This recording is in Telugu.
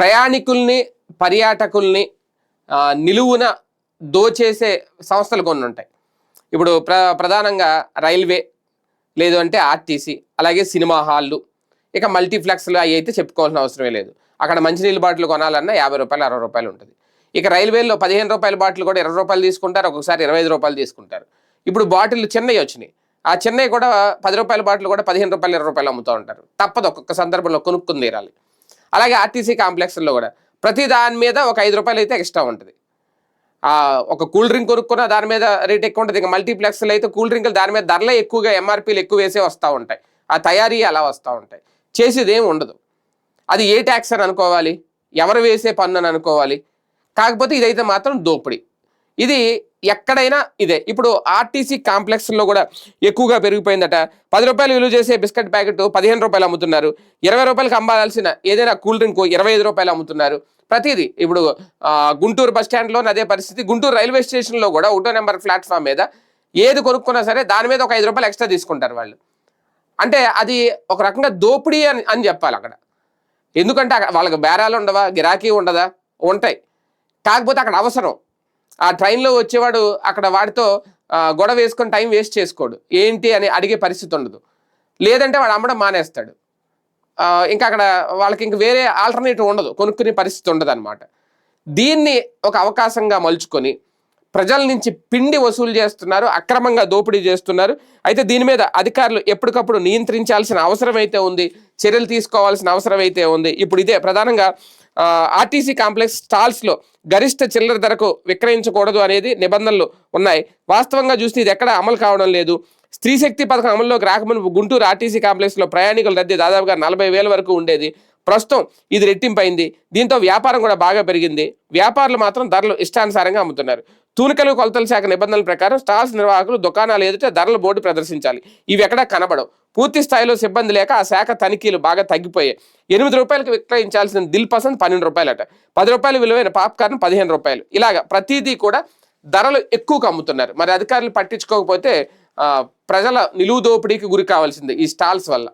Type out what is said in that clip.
ప్రయాణికుల్ని పర్యాటకుల్ని నిలువున దోచేసే సంస్థలు కొన్ని ఉంటాయి. ఇప్పుడు ప్ర ప్రధానంగా రైల్వే లేదు అంటే ఆర్టీసీ అలాగే సినిమా హాళ్ళు. ఇక మల్టీప్లెక్స్లు అవి అయితే చెప్పుకోవాల్సిన అవసరమే లేదు. అక్కడ మంచినీళ్ళ బాటిల్ కొనాలన్నా యాభై రూపాయలు అరవై రూపాయలు ఉంటుంది. ఇక రైల్వేలో పదిహేను రూపాయల బాటిల్ కూడా ఇరవై రూపాయలు తీసుకుంటారు ఒక్కొక్కసారి ఇరవై ఐదు రూపాయలు తీసుకుంటారు. ఇప్పుడు బాటిల్ చెన్నై వచ్చినాయి. ఆ చెన్నై కూడా పది రూపాయల బాటిల్ కూడా పదిహేను రూపాయలు ఇరవై రూపాయలు అమ్ముతూ ఉంటారు. తప్పదు ఒక్కొక్క సందర్భంలో కొనుక్కుని తీరాలి. అలాగే ఆర్టీసీ కాంప్లెక్స్లో కూడా. ప్రతి దాని మీద ఒక ఐదు రూపాయలు అయితే ఎక్స్ట్రా ఉంటుంది. ఒక కూల్ డ్రింక్ కొనుక్కున్న దాని మీద రేట్ ఎక్కువ ఉంటుంది. ఇంకా మల్టీప్లెక్స్లో అయితే కూల్ డ్రింక్లు దాని మీద ధరలే ఎక్కువగా ఎంఆర్పీలు ఎక్కువ వేసే వస్తూ ఉంటాయి. ఆ తయారీ అలా వస్తూ ఉంటాయి. చేసేది ఏమి ఉండదు. అది ఏ ట్యాక్స్ అని అనుకోవాలి? ఎవరు వేసే పన్ను అని అనుకోవాలి? కాకపోతే ఇదైతే మాత్రం దోపిడీ. ఇది ఎక్కడైనా ఇదే. ఇప్పుడు ఆర్టీసీ కాంప్లెక్స్లో కూడా ఎక్కువగా పెరిగిపోయిందట. పది రూపాయలు విలువ చేసే బిస్కెట్ ప్యాకెట్ పదిహేను రూపాయలు అమ్ముతున్నారు. ఇరవై రూపాయలకి అమ్మాల్సిన ఏదైనా కూల్ డ్రింక్ ఇరవై ఐదు రూపాయలు అమ్ముతున్నారు. ప్రతిదీ ఇప్పుడు గుంటూరు బస్ స్టాండ్లో అదే పరిస్థితి. గుంటూరు రైల్వే స్టేషన్లో కూడా ఒకటో నెంబర్ ప్లాట్ఫామ్ మీద ఏది కొనుక్కున్నా సరే దాని మీద ఒక ఐదు రూపాయలు ఎక్స్ట్రా తీసుకుంటారు వాళ్ళు. అంటే అది ఒక రకంగా దోపిడీ అని అని చెప్పాలి అక్కడ. ఎందుకంటే అక్కడ వాళ్ళకి బేరాలు ఉండవా గిరాకీ ఉండదా? ఉంటాయి. కాకపోతే అక్కడ అవసరం. ఆ ట్రైన్లో వచ్చేవాడు అక్కడ వాడితో గొడవ వేసుకొని టైం వేస్ట్ చేసుకోడు. ఏంటి అని అడిగే పరిస్థితి ఉండదు. లేదంటే వాడు అమ్మడం మానేస్తాడు. ఇంకా అక్కడ వాళ్ళకి ఇంక వేరే ఆల్టర్నేటివ్ ఉండదు. కొనుక్కునే పరిస్థితి ఉండదు అనమాట దీన్ని ఒక అవకాశంగా మలుచుకొని ప్రజల నుంచి పిండి వసూలు చేస్తున్నారు అక్రమంగా దోపిడీ చేస్తున్నారు. అయితే దీని మీద అధికారులు ఎప్పటికప్పుడు నియంత్రించాల్సిన అవసరం అయితే ఉంది చర్యలు తీసుకోవాల్సిన అవసరం అయితే ఉంది. ఇప్పుడు ఇదే ప్రధానంగా ఆర్టీసీ కాంప్లెక్స్ స్టాల్స్లో గరిష్ట చిల్లర ధరకు విక్రయించకూడదు అనేది నిబంధనలు ఉన్నాయి. వాస్తవంగా చూస్తే ఇది ఎక్కడ అమలు కావడం లేదు. స్త్రీ శక్తి పథకం అమల్లోకి రాకముందు గుంటూరు ఆర్టీసీ కాంప్లెక్స్లో ప్రయాణికుల రద్దీ దాదాపుగా నలభై వేల వరకు ఉండేది. ప్రస్తుతం ఇది రెట్టింపైంది. దీంతో వ్యాపారం కూడా బాగా పెరిగింది. వ్యాపారులు మాత్రం ధరలు ఇష్టానుసారంగా అమ్ముతున్నారు. తూనికలు కొలతల శాఖ నిబంధనల ప్రకారం స్టాల్స్ నిర్వాహకులు దుకాణాలు ఎదుట ధరల బోర్డు ప్రదర్శించాలి. ఇవి ఎక్కడా కనబడవు. పూర్తి స్థాయిలో సిబ్బంది లేక ఆ శాఖ తనిఖీలు బాగా తగ్గిపోయాయి. ఎనిమిది రూపాయలకు విక్రయించాల్సిన దిల్ పసంద్ పన్నెండు రూపాయలట. పది రూపాయలు విలువైన పాప్కార్న్ పదిహేను రూపాయలు. ఇలాగ ప్రతిదీ కూడా ధరలు ఎక్కువగా అమ్ముతున్నారు. మరి అధికారులు పట్టించుకోకపోతే ప్రజల నిలువు దోపిడీకి గురి కావాల్సిందే ఈ స్టాల్స్ వల్ల.